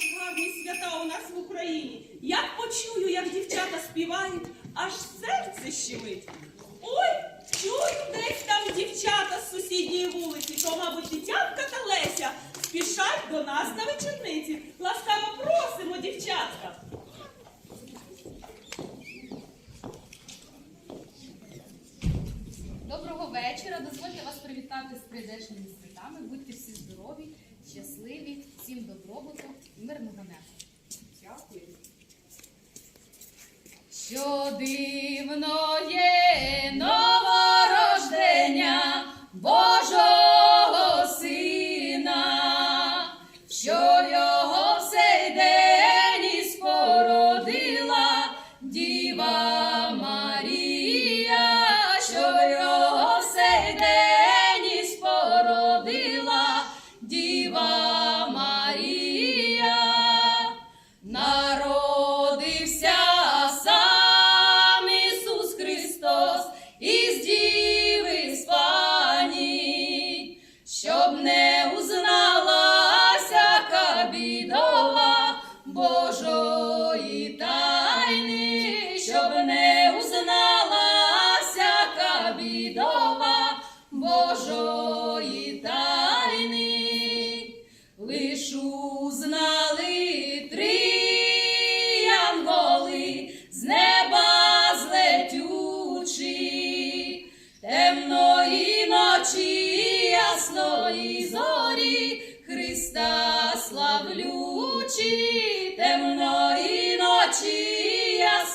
Але гарні свята у нас в Україні. Як почую, як дівчата співають, аж серце щемить. Ой, чую десь там дівчата з сусідньої вулиці, то, мабуть, Тетянка та Леся спішать до нас на вечорниці. Ласкаво просимо, дівчатка. Доброго вечора. Дозвольте вас привітати з прийдешніми святами. Будьте всі здорові, щасливі, всім добробуту мирного неба. Дякую. Що дивно є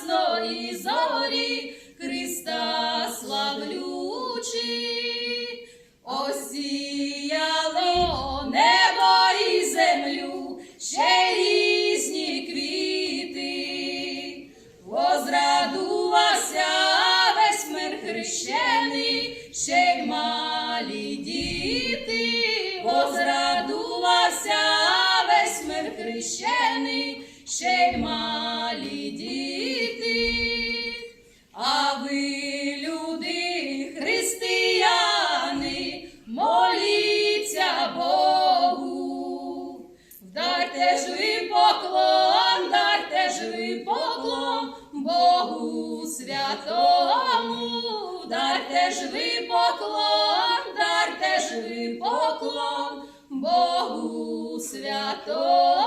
ясної зорі, Христа славлючи. Осіяло небо і землю, ще різні квіти, возрадувався весь мир хрещений, ще й малі діти, возрадувався весь мир хрещений, ще й малі ви поклон, дар ви поклон Богу святому, дар ви поклон, дар ви поклон Богу святому.